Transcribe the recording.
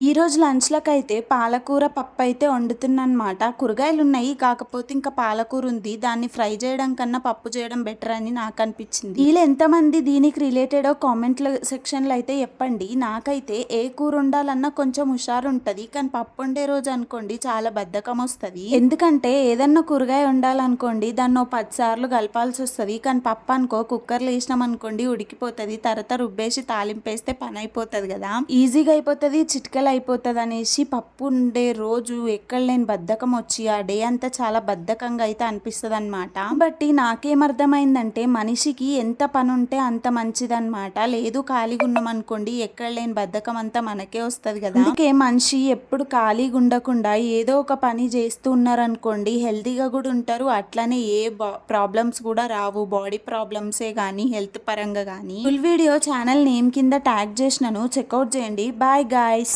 ఈరోజు రోజు అయితే పాలకూర పప్పు అయితే వండుతున్నమాట కూరగాయలు ఉన్నాయి. కాకపోతే ఇంకా పాలకూర ఉంది. దాన్ని ఫ్రై చేయడం కన్నా పప్పు చేయడం బెటర్ అని నాకు అనిపించింది. వీళ్ళు ఎంతమంది దీనికి రిలేటెడ్ కామెంట్‌ల సెక్షన్‌లో అయితే చెప్పండి. నాకైతే ఏ కూర వండాలన్నా కొంచెం హుషారు ఉంటుంది కానీ పప్పు వండే రోజు అనుకోండి చాలా బద్ధకం వస్తుంది ఎందుకంటే ఏదన్నా కూరగాయ వండాలనుకోండి దాన్ని ఓ పది సార్లు కలపాల్సి వస్తుంది కానీ పప్పు అనుకో కుక్కర్‌లో వేసినాం అనుకోండి ఉడికిపోతుంది తర్వాత రుబ్బేసి తాలింపేస్తే పని అయిపోతుంది కదా! ఈజీగా అయిపోతుంది చిటికెలో అయిపోతుంది అనేసి పప్పు ఉండే రోజు ఎక్కడ లేని బద్ధకం వచ్చి ఆ డే అంతా చాలా బద్ధకంగా అయితే అనిపిస్తుంది అనమాట బట్టి నాకేమర్థమైందంటే మనిషికి ఎంత పని ఉంటే అంత మంచిదన్నమాట. లేదు ఖాళీగా ఉన్నాం అనుకోండి ఎక్కడ లేని బద్ధకం అంతా మనకే వస్తుంది కదా! అందుకే మనిషి ఎప్పుడు ఖాళీగా ఉండకుండా ఏదో ఒక పని చేస్తూ ఉన్నారనుకోండి హెల్తీగా కూడా ఉంటారు. అట్లనే ఏ బా ప్రాబ్లమ్స్ కూడా రావు. బాడీ ప్రాబ్లమ్సే కానీ హెల్త్ పరంగా కానీ ఫుల్ వీడియో ఛానల్ నేమ్ కింద ట్యాగ్ చేసినాను చెక్అవుట్ చేయండి. Bye guys